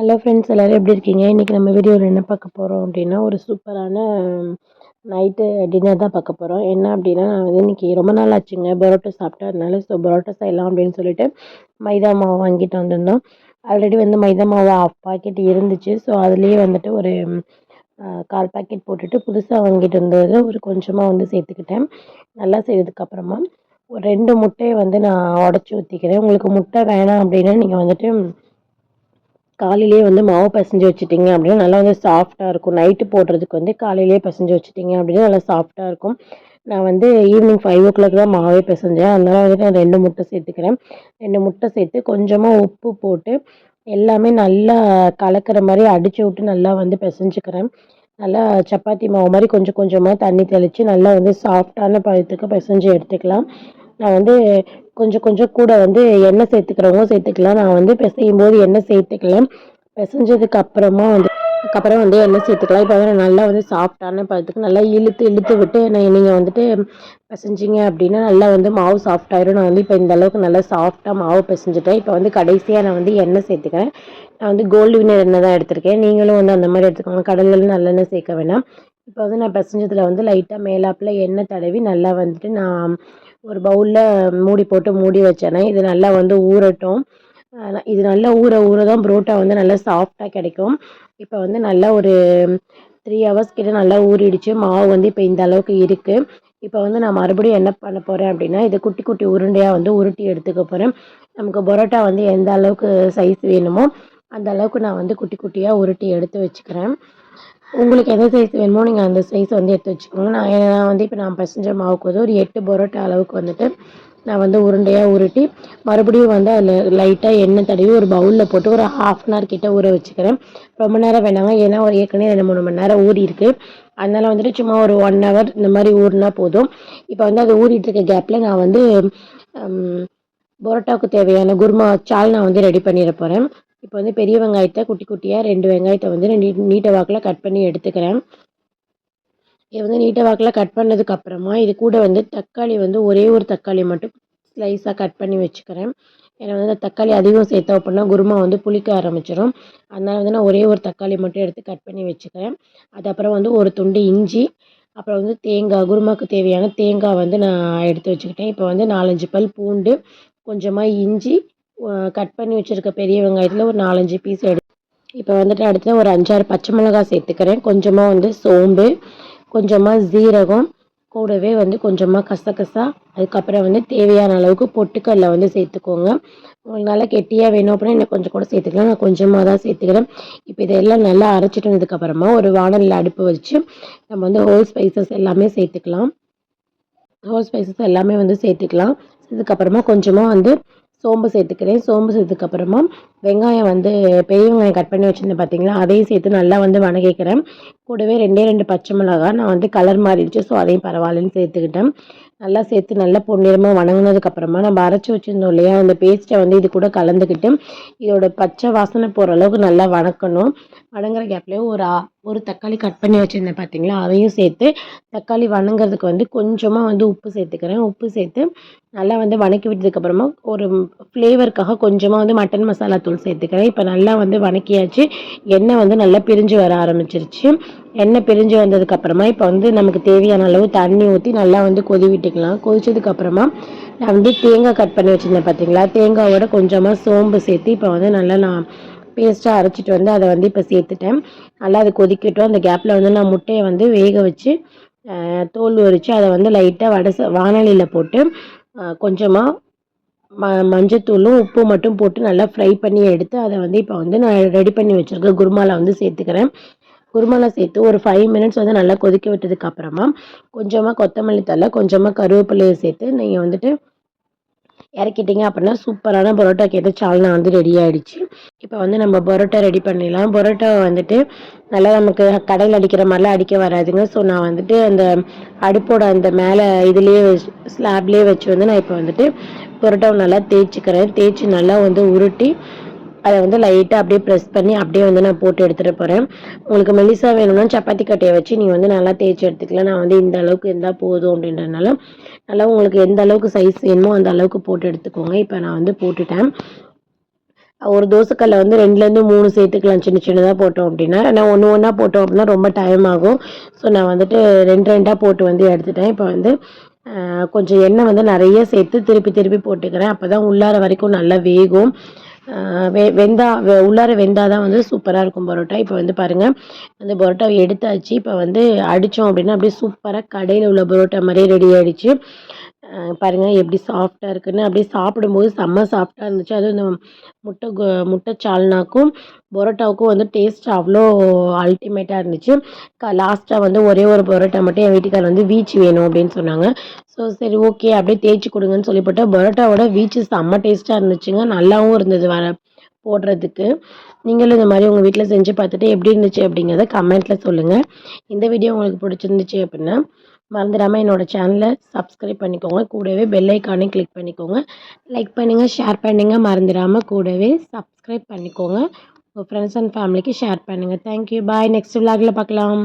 Hello friends எல்லோரும் எப்படி இருக்கீங்க? இன்றைக்கி நம்ம வீடியோவில் என்ன பார்க்க போகிறோம் அப்படின்னா ஒரு சூப்பரான நைட்டு டின்னர் தான் பார்க்க போகிறோம் என்ன அப்படின்னா நான் வந்து இன்றைக்கி ரொம்ப நாள் ஆச்சுங்க. பரோட்டா சாப்பிட்டா அதனால ஸோ பரோட்டா செய்யலாம் அப்படின்னு சொல்லிட்டு மைதா மாவு வாங்கிட்டு வந்திருந்தோம். ஆல்ரெடி வந்து மைதா மாவு ஆஃப் பாக்கெட் இருந்துச்சு. ஸோ அதுலேயே வந்துட்டு ஒரு கால் பாக்கெட் போட்டுட்டு புதுசாக வாங்கிட்டு வந்தது ஒரு கொஞ்சமாக வந்து சேர்த்துக்கிட்டேன். நல்லா செய்ததுக்கப்புறமா ஒரு ரெண்டு முட்டையை வந்து நான் உடச்சி ஊற்றிக்கிறேன் உங்களுக்கு முட்டை வேணாம் அப்படின்னா நீங்கள் வந்துட்டு காலையிலேயே வந்து மாவு பிசைஞ்சு வச்சுட்டிங்க அப்படின்னா நல்லா வந்து சாஃப்டாக இருக்கும். நைட்டு போடுறதுக்கு வந்து காலையிலேயே பிசைஞ்சு வச்சுட்டிங்க அப்படின்னா நல்லா சாஃப்டாக இருக்கும். நான் வந்து ஈவினிங் ஃபைவ் ஓ கிளாக் தான் மாவே பிசைஞ்சேன். அதனால் வந்துட்டு நான் ரெண்டு முட்டை சேர்த்துக்கிறேன். ரெண்டு முட்டை சேர்த்து கொஞ்சமாக உப்பு போட்டு எல்லாமே நல்லா கலக்கிற மாதிரி அடித்து விட்டு நல்லா வந்து பிசைஞ்சுக்கிறேன். நல்லா சப்பாத்தி மாவு மாதிரி கொஞ்சம் கொஞ்சமாக தண்ணி தெளித்து நல்லா வந்து சாஃப்டான பழத்துக்கு பிசைஞ்சு எடுத்துக்கலாம். நான் வந்து கொஞ்சம் கொஞ்சம் கூட வந்து எண்ணெய் சேர்த்துக்கிறவங்க சேர்த்துக்கலாம். நான் வந்து பிசையும் போது எண்ணெய் சேர்த்துக்கல பிசைஞ்சதுக்கு அப்புறமா வந்து அதுக்கப்புறம் வந்து எண்ணெய் சேர்த்துக்கலாம். இப்போ வந்து நல்லா வந்து சாஃப்டான பதத்துக்கு நல்லா இழுத்து இழுத்து விட்டு நீங்கள் வந்துட்டு பிசைஞ்சிங்க அப்படின்னா நல்லா வந்து மாவு சாஃப்டாயிரும் நான் வந்து இப்போ இந்த அளவுக்கு நல்லா சாஃப்டாக மாவு பிசைஞ்சிட்டேன். இப்போ வந்து கடைசியாக நான் வந்து எண்ணெய் சேர்த்துக்கிறேன். நான் வந்து கோல்டு வினர் எண்ணெய் தான் எடுத்திருக்கேன். நீங்களும் வந்து அந்த மாதிரி எடுத்துக்கோங்க. கடலில் நல்லெண்ணெய் சேர்க்க வேணாம். இப்போ வந்து நான் பிசைஞ்சதில் வந்து லைட்டாக மேலாப்பில் எண்ணெய் தடவி நல்லா வந்துட்டு நான் ஒரு பவுலில் மூடி போட்டு மூடி வச்சேனே இது நல்லா வந்து ஊறட்டும். இது நல்லா ஊற ஊற தான் புரோட்டா வந்து நல்லா சாஃப்டாக கிடைக்கும். இப்போ வந்து நல்லா ஒரு த்ரீ ஹவர்ஸ் கிட்ட நல்லா ஊறிடுச்சு. மாவு வந்து இப்போ இந்த அளவுக்கு இருக்குது இப்போ வந்து நான் மறுபடியும் என்ன பண்ண போகிறேன் அப்படின்னா இது குட்டி குட்டி உருண்டையாக வந்து உருட்டி எடுத்துக்க போகிறேன் நமக்கு பரோட்டா வந்து எந்த அளவுக்கு சைஸ் வேணுமோ அந்த அளவுக்கு நான் வந்து குட்டி குட்டியாக உருட்டி எடுத்து வச்சுக்கிறேன். உங்களுக்கு எந்த சைஸ் வேணுமோ நீங்கள் அந்த சைஸ் வந்து எடுத்து வச்சுக்கோங்க. நான் வந்து இப்போ நான் பசஞ்ச மாவுக்கு வந்து ஒரு எட்டு பரோட்டா அளவுக்கு வந்துட்டு நான் வந்து உருண்டையாக உருட்டி மறுபடியும் வந்து அதில் லைட்டாக எண்ணெய் தடவி ஒரு பவுலில் போட்டு ஒரு ஹாஃப் அன் ஹவர் கிட்டே ஊற வச்சுக்கிறேன். ரொம்ப நேரம் வேணாங்க ஏன்னா ஒரு ஏற்கனவே ரெண்டு மூணு மணி நேரம் ஊறி இருக்குது அதனால் வந்துட்டு சும்மா ஒரு ஒன் ஹவர் இந்த மாதிரி ஊறினா போதும். இப்போ வந்து அது ஊறிட்டு இருக்க கேப்பில் நான் வந்து பரோட்டாவுக்கு தேவையான குருமா சால் நான் வந்து ரெடி பண்ணிட போகிறேன் இப்போ வந்து பெரிய வெங்காயத்தை குட்டி குட்டியாக ரெண்டு வெங்காயத்தை வந்து நீ நீட்டை வாக்கில் கட் பண்ணி எடுத்துக்கிறேன். இது வந்து நீட்ட வாக்கில் கட் பண்ணதுக்கப்புறமா இது கூட வந்து தக்காளி வந்து ஒரே ஒரு தக்காளி மட்டும் ஸ்லைஸாக கட் பண்ணி வச்சுக்கிறேன். ஏன்னா வந்து தக்காளி அதிகம் சேர்த்தோம் அப்படின்னா குருமா வந்து புளிக்க ஆரம்பிச்சிடும் அதனால் வந்து நான் ஒரே ஒரு தக்காளி மட்டும் எடுத்து கட் பண்ணி வச்சுக்கிறேன். அது அப்புறம் வந்து ஒரு துண்டு இஞ்சி அப்புறம் வந்து தேங்காய் குருமாவுக்கு தேவையான தேங்காய் வந்து நான் எடுத்து வச்சுக்கிட்டேன். இப்போ வந்து நாலஞ்சு பல் பூண்டு கொஞ்சமாக இஞ்சி கட் பண்ணி வச்சுருக்க பெரிய வெங்காயத்தில் ஒரு நாலஞ்சு பீஸ் எடு இப்போ வந்துட்டு அடுத்து ஒரு அஞ்சாறு பச்சை மிளகா சேர்த்துக்கிறேன். கொஞ்சமாக வந்து சோம்பு கொஞ்சமாக ஜீரகம் கூடவே வந்து கொஞ்சமாக கசகசா அதுக்கப்புறம் வந்து தேவையான அளவுக்கு பொட்டுக்கடலை வந்து சேர்த்துக்கோங்க. உங்களுக்கு நல்லா கெட்டியாக வேணும் அப்படின்னா இன்னும் கொஞ்சம் கூட சேர்த்துக்கலாம். நான் கொஞ்சமாக தான் சேர்த்துக்கிறேன். இப்போ இதெல்லாம் நல்லா அரைச்சிட்டு வந்ததுக்கப்புறமா ஒரு வானலில் அடுப்பு வச்சு நம்ம வந்து ஹோல் ஸ்பைசஸ் எல்லாமே சேர்த்துக்கலாம். ஹோல் ஸ்பைசஸ் எல்லாமே வந்து சேர்த்துக்கலாம். இதுக்கப்புறமா கொஞ்சமாக வந்து சோம்பு சேர்த்துக்கிறேன். சோம்பு சேர்த்துக்கப்புறமா வெங்காயம் வந்து பெரிய வெங்காயம் கட் பண்ணி வச்சுருந்தேன் பார்த்தீங்களா அதையும் சேர்த்து நல்லா வந்து வணங்கிக்கிறேன் கூடவே ரெண்டே ரெண்டு பச்சை மிளகா நான் வந்து கலர் மாறிடுச்சு ஸோ அதையும் பரவாயில்லன்னு சேர்த்துக்கிட்டேன். நல்லா சேர்த்து நல்லா பொன்னிறமாக வணங்கினதுக்கப்புறமா நம்ம அரைச்சி வச்சுருந்தோம் இல்லையா? அந்த பேஸ்ட்டை வந்து இது கூட கலந்துக்கிட்டு இதோட பச்சை வாசனை போகிற அளவுக்கு நல்லா வணக்கணும். வணங்குற கேப்லேயே ஒரு ஒரு தக்காளி கட் பண்ணி வச்சுருந்தேன் பார்த்தீங்களா அதையும் சேர்த்து தக்காளி வணங்குறதுக்கு வந்து கொஞ்சமாக வந்து உப்பு சேர்த்துக்கிறேன். உப்பு சேர்த்து நல்லா வந்து வணக்கி விட்டதுக்கப்புறமா ஒரு ஃப்ளேவருக்காக கொஞ்சமாக வந்து மட்டன் மசாலா தூள் சேர்த்துக்கிறேன். இப்போ நல்லா வந்து வணக்கியாச்சு. எண்ணெய் வந்து நல்லா பிரிஞ்சு வர ஆரம்பிச்சிருச்சு. எண்ணெய் பிரிஞ்சு வந்ததுக்கப்புறமா இப்போ வந்து நமக்கு தேவையான அளவு தண்ணி ஊற்றி நல்லா வந்து கொதி விட்டுக்கலாம் கொதிச்சதுக்கப்புறமா நான் வந்து தேங்காய் கட் பண்ணி வச்சுருந்தேன் பார்த்தீங்களா தேங்காயோட கொஞ்சமாக சோம்பு சேர்த்து இப்போ வந்து நல்லா நான் பேஸ்ட்டாக அரைச்சிட்டு வந்து அதை வந்து இப்போ சேர்த்துட்டேன். நல்லா அது கொதிக்கட்டும். அந்த கேப்பில் வந்து நான் முட்டையை வந்து வேக வச்சு தோல் உரித்து அதை வந்து லைட்டாக வடை வானலியில் போட்டு கொஞ்சமாக ம மஞ்சத்தூளும் உப்பு மட்டும் போட்டு நல்லா ஃப்ரை பண்ணி எடுத்து அதை வந்து இப்போ வந்து நான் ரெடி பண்ணி வச்சுருக்கேன் குருமாவில் வந்து சேர்த்துக்கிறேன். குருமாலா சேர்த்து ஒரு ஃபைவ் மினிட்ஸ் வந்து நல்லா கொதிக்க விட்டதுக்கு அப்புறமா கொஞ்சமாக கொத்தமல்லி தலை கொஞ்சமாக கருவேப்பிலையை சேர்த்து நீங்கள் வந்துட்டு இறக்கிட்டிங்க அப்படின்னா சூப்பரான பரோட்டாக்கு ஏற்ற சால்னா வந்து ரெடி ஆகிடுச்சு இப்போ வந்து நம்ம பரோட்டா ரெடி பண்ணிடலாம். பரோட்டா வந்துட்டு நல்லா நமக்கு கடையில் அடிக்கிற மாதிரிலாம் அடிக்க வராதுங்க. ஸோ நான் வந்துட்டு அந்த அடுப்போட அந்த மேலே இதுலேயே ஸ்லாப்லேயே வச்சு வந்து நான் இப்போ வந்துட்டு பரோட்டாவை நல்லா தேய்ச்சிக்கிறேன். தேய்ச்சி நல்லா வந்து உருட்டி அதை வந்து லைட்டாக அப்படியே ப்ரெஸ் பண்ணி அப்படியே வந்து நான் போட்டு எடுத்துகிட்டு போகிறேன் உங்களுக்கு மெலிசா வேணும்னா சப்பாத்தி கட்டையை வச்சு நீங்கள் வந்து நல்லா தேய்ச்சி எடுத்துக்கலாம் நான் வந்து இந்த அளவுக்கு இருந்தால் போதும் அப்படின்றதுனால நல்லா உங்களுக்கு எந்த அளவுக்கு சைஸ் வேணுமோ அந்த அளவுக்கு போட்டு எடுத்துக்கோங்க இப்போ நான் வந்து போட்டுட்டேன் ஒரு தோசைக்கல்ல வந்து 2லேருந்து 3 சேர்த்துக்கலாம் சின்ன சின்னதாக போட்டோம் அப்படின்னா. நான் ஒன்று ஒன்றா போட்டோம் அப்படின்னா ரொம்ப டைம் ஆகும். ஸோ நான் வந்துட்டு 2 2டா போட்டு வந்து எடுத்துட்டேன். இப்போ வந்து கொஞ்சம் எண்ணெய் வந்து நிறைய சேர்த்து திருப்பி திருப்பி போட்டுக்கிறேன். அப்போ தான் உள்ளார வரைக்கும் நல்லா வேகும். வெ வெந்தா வெ உள்ளார வெந்தா தான் வந்து சூப்பராக இருக்கும் பரோட்டா. இப்போ வந்து பாருங்கள் அந்த பரோட்டாவை எடுத்தாச்சு. இப்போ வந்து அடித்தோம் அப்படின்னா அப்படியே சூப்பராக கடையில் உள்ள பரோட்டா மாதிரியே ரெடி ஆகிடுச்சு பாருங்கள் எப்படி சாஃப்டாக இருக்குன்னு. அப்படியே சாப்பிடும்போது செம்ம சாஃப்டாக இருந்துச்சு. அதுவும் இந்த முட்டை கோ முட்டை சால்னாக்கும், பரோட்டாவுக்கும் வந்து டேஸ்ட் அவ்வளோ அல்டிமேட்டாக இருந்துச்சு. க லாஸ்ட்டாக வந்து ஒரே ஒரு பரோட்டா மட்டும் என் வீட்டுக்காரர் வந்து வீச்சு வேணும் அப்படின்னு சொன்னாங்க. ஸோ சரி ஓகே அப்படியே தேய்ச்சி கொடுங்கன்னு சொல்லி போட்டேன். பரோட்டாவோட வீச்சு செம்ம டேஸ்ட்டாக இருந்துச்சுங்க. நல்லாவும் இருந்தது வர போடுறதுக்கு. நீங்களும் இந்த மாதிரி உங்கள் வீட்டில் செஞ்சு பார்த்துட்டு எப்படி இருந்துச்சு அப்படிங்கிறத கமெண்ட்டில் சொல்லுங்கள் இந்த வீடியோ உங்களுக்கு பிடிச்சிருந்துச்சு அப்படின்னா, மறந்துடாமல் என்னோட சேனலை சப்ஸ்கிரைப் பண்ணிக்கோங்க. கூடவே பெல்லைக்கானே கிளிக் பண்ணிக்கோங்க. லைக் பண்ணுங்கள் ஷேர் பண்ணுங்கள் மறந்துடாமல் கூடவே சப்ஸ்கிரைப் பண்ணிக்கோங்க. உங்கள் ஃப்ரெண்ட்ஸ் அண்ட் ஃபேமிலிக்கு ஷேர் பண்ணுங்கள் தேங்க் யூ. பாய். நெக்ஸ்ட் விலாகில் பார்க்கலாம்.